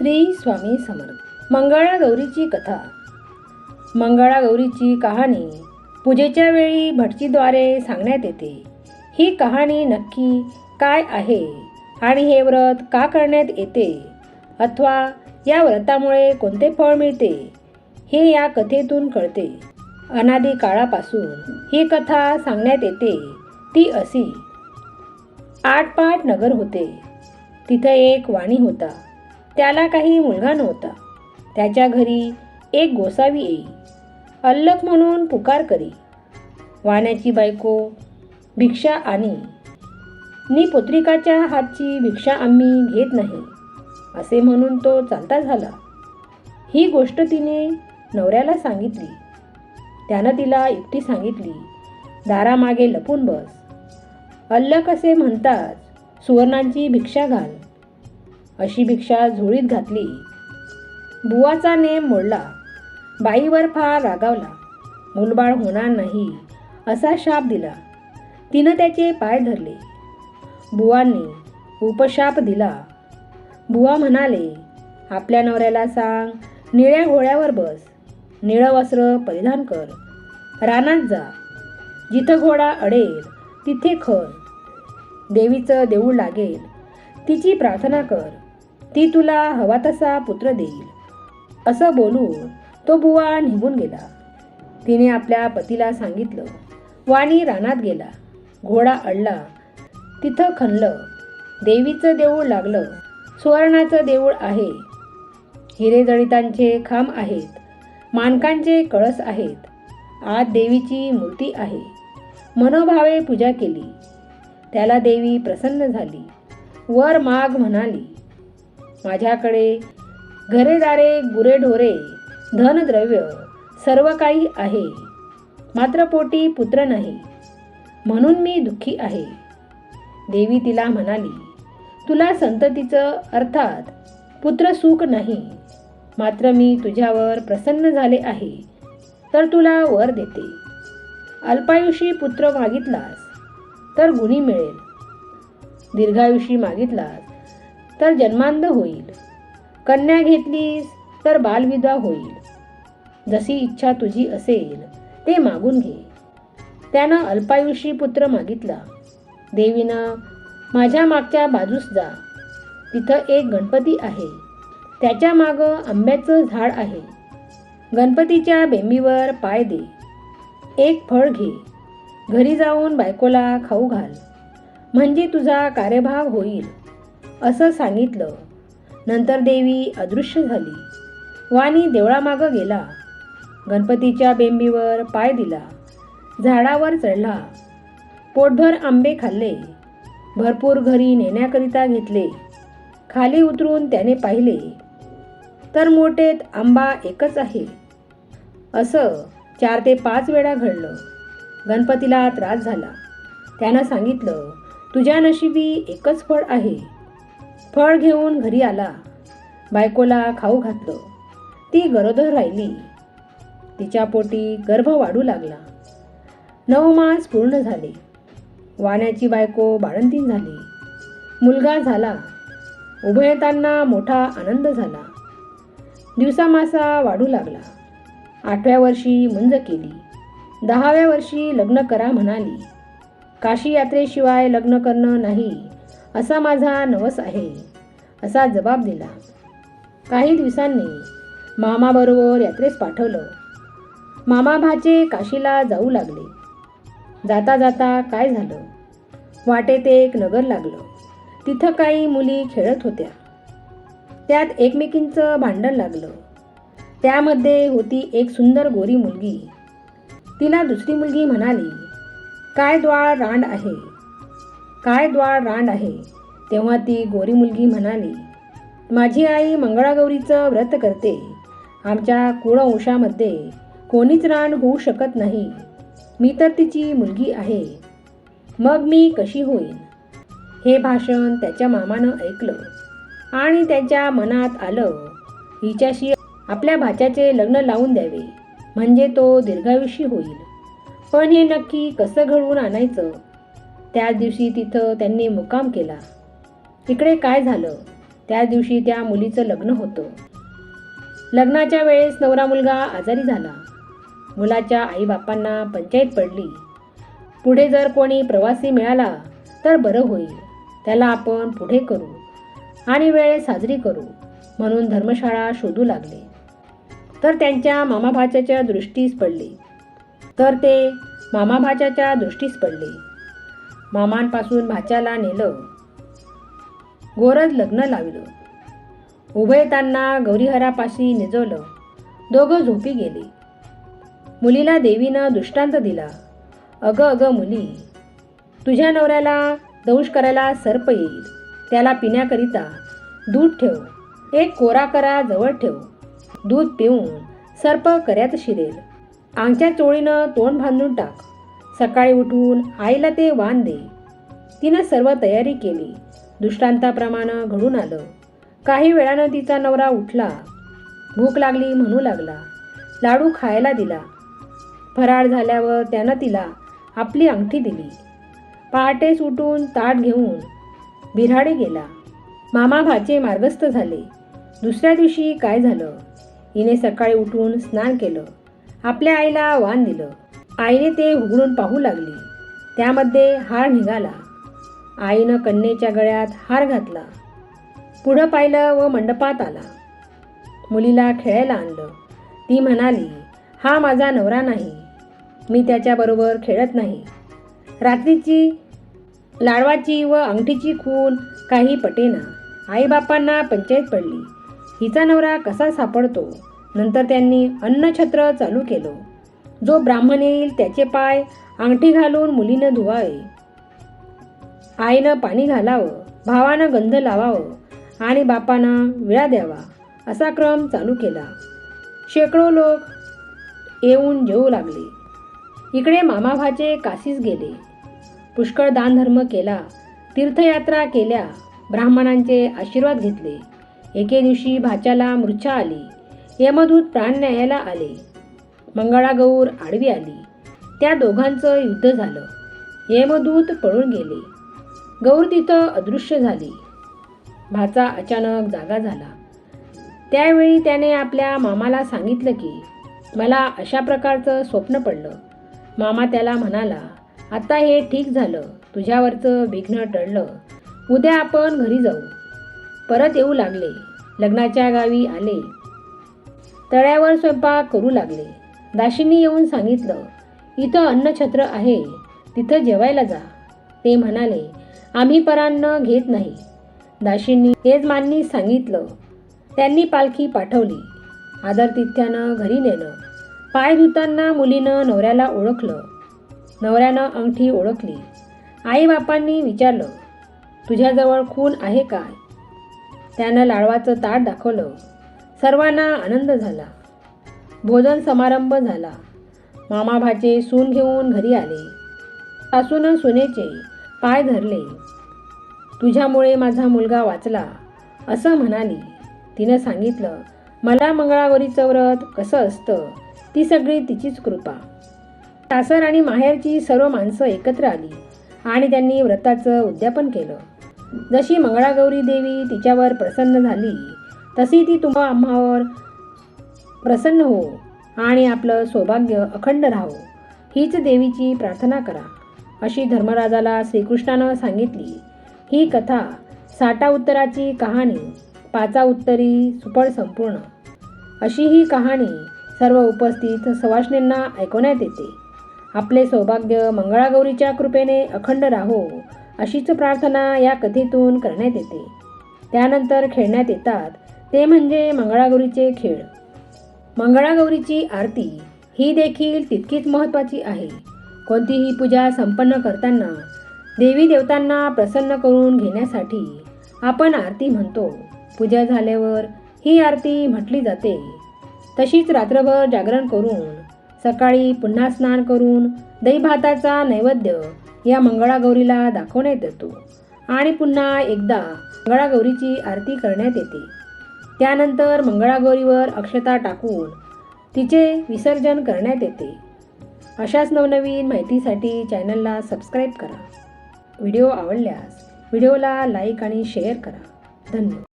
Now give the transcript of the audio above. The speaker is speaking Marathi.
श्री स्वामी समर्थ. मंगळागौरीची कथा. मंगळागौरीची कहाणी पूजेच्या वेळी भटजीद्वारे सांगण्यात येते. ही कहाणी नक्की काय आहे आणि हे व्रत का करण्यात येते? अथवा या व्रतामुळे कोणते फळ मिळते? हे या कथेतून कळते. अनादी काळापासून ही कथा सांगण्यात येते. ती असी आटपाट नगर होते. तिथं एक वाणी होता. त्याला काही मुलगा नव्हता. त्याच्या घरी एक गोसावी येई. अल्लक म्हणून पुकार करी. वाण्याची बायको भिक्षा आणि. नी पुत्रिकाच्या हातची भिक्षा आम्ही घेत नाही असे म्हणून तो चालता झाला. ही गोष्ट तिने नवऱ्याला सांगितली. त्यानं तिला युक्ती सांगितली दारामागे लपून बस. अल्लक असे म्हणतात सुवर्णांची भिक्षा घाल. अशी भिक्षा झोळीत घातली. बुवाचा नेम मोडला. बाईवर फार रागावला. मुलबाळ होणार नाही असा शाप दिला. तिनं त्याचे पाय धरले. बुवांनी उपशाप दिला. बुवा म्हणाले आपल्या नवऱ्याला सांग निळ्या घोड्यावर बस. निळं वस्त्र परिधान कर. रानात जा. जिथं घोडा अडेल तिथे खर. देवीचं देऊळ लागेल. तिची प्रार्थना कर. ती तुला हवा तसा पुत्र देईल. असं बोलून तो बुवा निघून गेला. तिने आपल्या पतीला सांगितलं वाणी रानात गेला. घोडा अडला. तिथं खणलं. देवीचं देऊळ लागलं. सुवर्णाचं देऊळ आहे. हिरेजडितांचे खांब आहेत. मानकांचे कळस आहेत. आत देवीची मूर्ती आहे. मनोभावे पूजा केली. त्याला देवी प्रसन्न झाली. वर माग म्हणाली माझ्याकडे घरेदारे गुरेढोरे धनद्रव्य सर्व काही आहे. मात्र पोटी पुत्र नाही. म्हणून मी दुःखी आहे. देवी तिला म्हणाली तुला संततीचं अर्थात पुत्र सुख नाही. मात्र मी तुझ्यावर प्रसन्न झाले आहे. तर तुला वर देते. अल्पायुषी पुत्र मागितलास तर गुणी मिळेल. दीर्घायुषी मागितलास तर जन्मांध होईल. कन्या घेतलीस तर बालविधवा होईल. जशी इच्छा तुझी असेल ते मागून घे. त्यानं अल्पायुषी पुत्र मागितला. देवीनं माझ्या मागच्या बाजूस जा. तिथं एक गणपती आहे. त्याच्या मागं आंब्याचं झाड आहे. गणपतीच्या बेंबीवर पाय दे. एक फळ घे. घरी जाऊन बायकोला खाऊ घाल. म्हणजे तुझा कार्यभाग होईल. असं सांगितलं. नंतर देवी अदृश्य झाली. वाणी देवळामागं गेला. गणपतीच्या बेंबीवर पाय दिला. झाडावर चढला. पोटभर आंबे खाल्ले. भरपूर घरी नेण्याकरिता घेतले. खाली उतरून त्याने पाहिले. तर मोठेत आंबा एकच आहे. असं चार ते पाच वेळा घडलं. गणपतीला त्रास झाला. त्यानं सांगितलं तुझ्या नशिबी एकच फळ आहे. फळ घेऊन घरी आला. बायकोला खाऊ घातलं. ती गरोदर राहिली. तिच्या पोटी गर्भ वाढू लागला. नऊ मास पूर्ण झाले. वाण्याची बायको बाळंतीण झाली. मुलगा झाला. उभयतांना मोठा आनंद झाला. दिवसामासा वाढू लागला. आठव्या वर्षी मुंज केली. दहाव्या वर्षी लग्न करा म्हणाली. काशी यात्रेशिवाय लग्न करणं नाही. असा माझा नवस आहे असा जबाब दिला. काही दिवसांनी मामाबरोबर यात्रेस पाठवलं. मामा भाचे काशीला जाऊ लागले. जाता जाता काय झालं? वाटेत एक नगर लागलं. तिथं काही मुली खेळत होत्या. त्यात एकमेकींचं भांडण लागलं. त्यामध्ये होती एक सुंदर गोरी मुलगी. तिला दुसरी मुलगी म्हणाली काय द्वाळ रांड आहे? काय द्वाळ रांड आहे? तेव्हा ती गोरी मुलगी म्हणाली माझी आई मंगळागौरीचं व्रत करते. आमच्या कुळवंशामध्ये कोणीच रांड होऊ शकत नाही. मी तर तिची मुलगी आहे. मग मी कशी होईन? हे भाषण त्याच्या मामानं ऐकलं आणि त्याच्या मनात आलं हिच्याशी आपल्या भाच्याचे लग्न लावून द्यावे. म्हणजे तो दीर्घायुषी होईल. पण हे नक्की कसं घडवून आणायचं त्याच दिवशी तिथं त्यांनी मुक्काम केला. तिकडे काय झालं? त्या दिवशी त्या मुलीचं लग्न होतं. लग्नाच्या वेळेस नवरा मुलगा आजारी झाला. मुलाच्या आईबापांना पंचायत पडली. पुढे जर कोणी प्रवासी मिळाला तर बरं होईल. त्याला आपण पुढे करू आणि वेळ साजरी करू म्हणून धर्मशाळा शोधू लागले. तर त्यांच्या मामाभाच्याच्या दृष्टीस पडले. तर ते मामाभाच्याच्या दृष्टीस पडले. मामांपासून भाच्याला नेलं. गोरज लग्न लावलं. उभयतांना गौरीहरापाशी निजवलं. दोघं झोपी गेले. मुलीला देवीनं दृष्टांत दिला. अगं अगं मुली तुझ्या नवऱ्याला दंश करायला सर्प येईल. त्याला पिण्याकरिता दूध ठेव. एक कोरा करा जवळ ठेव. दूध पिऊन सर्प कर्यात शिरेल. आमच्या चोळीनं तोंड बांधून टाक. सकाळी उठून आईला ते वाण दे. तिनं सर्व तयारी केली. दृष्टांताप्रमाणे घडून आलं. काही वेळानं तिचा नवरा उठला. भूक लागली म्हणू लागला. लाडू खायला दिला. फराळ झाल्यावर त्यानं तिला आपली अंगठी दिली. पहाटेस उठून ताट घेऊन बिराडे गेला. मामा भाचे मार्गस्थ झाले. दुसऱ्या दिवशी काय झालं? हिने सकाळी उठून स्नान केलं. आपल्या आईला वाण दिलं. आईने ते उघडून पाहू लागली. त्यामध्ये हार निघाला. आईनं कन्येच्या गळ्यात हार घातला. पुढं पाहिलं व मंडपात आला. मुलीला खेळायला आणलं. ती म्हणाली हा माझा नवरा नाही. मी त्याच्याबरोबर खेळत नाही. रात्रीची लाडवाची व अंगठीची खून काही पटेना. आईबापांना पंचायत पडली. हिचा नवरा कसा सापडतो? नंतर त्यांनी अन्नछत्र चालू केलं. जो ब्राह्मण येईल त्याचे पाय अंगठी घालून मुलीनं धुवावे. आईनं पाणी घालावं भावानं गंध लावावं आणि बापानं विळा द्यावा असा क्रम चालू केला. शेकडो लोक येऊन जेवू लागले. इकडे मामाभाचे काशीस गेले. पुष्कळ दानधर्म केला तीर्थयात्रा केल्या ब्राह्मणांचे आशीर्वाद घेतले. एके दिवशी भाच्याला मूर्छा आली. यमदूत प्राण न्यायाला आले. मंगळागौर आडवी आली. त्या दोघांचं युद्ध झालं. यमदूत पळून गेले. गौर तिथं अदृश्य झाली. भाचा अचानक जागा झाला. त्यावेळी त्याने आपल्या मामाला सांगितलं की मला अशा प्रकारचं स्वप्न पडलं. मामा त्याला म्हणाला आता हे ठीक झालं. तुझ्यावरचं विघ्न टळलं. उद्या आपण घरी जाऊ. परत येऊ लागले. लग्नाच्या गावी आले. तळ्यावर स्वयंपाक करू लागले. दाशींनी येऊन सांगितलं इथं अन्नछत्र आहे तिथं जेवायला जा. ते म्हणाले आम्ही परान्न घेत नाही. दाशींनी यजमाननी सांगितलं. त्यांनी पालखी पाठवली. आदरतिथ्यानं घरी नेलं. पाय धुताना मुलीनं नवऱ्याला ओळखलं. नवऱ्यानं अंगठी ओळखली. आईबापांनी विचारलं तुझ्याजवळ खून आहे काय? त्यानं लाडवाचं ताट दाखवलं. सर्वांना आनंद झाला. भोजन समारंभ झाला. मामाभाचे सून घेऊन घरी आले. सासूनं सुनेचे पाय धरले. तुझ्यामुळे माझा मुलगा वाचला असं म्हणाली. तिनं सांगितलं मला मंगळागौरीचं व्रत कसं असतं ती सगळी तिचीच कृपा. सासर आणि माहेरची सर्व माणसं एकत्र आली आणि त्यांनी व्रताचं उद्यापन केलं. जशी मंगळागौरी देवी तिच्यावर प्रसन्न झाली तशी ती तुम्हा आम्हावर प्रसन्न हो आणि आपलं सौभाग्य अखंड राहो. हीच देवीची प्रार्थना करा. अशी धर्मराजाला श्रीकृष्णानं सांगितली. ही कथा साठा उत्तराची कहाणी पाचा उत्तरी सुपळ संपूर्ण. अशी ही कहाणी सर्व उपस्थित सवाष्णींना ऐकवण्यात येते. आपले सौभाग्य मंगळागौरीच्या कृपेने अखंड राहो अशीच प्रार्थना या कथेतून करण्यात येते. त्यानंतर खेळण्यात येतात. ते म्हणजे मंगळागौरीचे खेळ. मंगळागौरीची आरती ही देखील तितकीच महत्त्वाची आहे. कोणतीही पूजा संपन्न करताना देवी देवतांना प्रसन्न करून घेण्यासाठी आपण आरती म्हणतो. पूजा झाल्यावर ही आरती म्हटली जाते. तशीच रात्रभर जागरण करून सकाळी पुन्हा स्नान करून दही भाताचा नैवेद्य या मंगळागौरीला दाखवण्यात येतो आणि पुन्हा एकदा मंगळागौरीची आरती करण्यात येते. त्यानंतर मंगळागौरीवर अक्षता टाकून तिचे विसर्जन करण्यात येते. अशाच नवनवीन माहितीसाठी चॅनलला सबस्क्राईब करा. व्हिडिओ आवडल्यास व्हिडिओला लाईक आणि शेअर करा. धन्यवाद.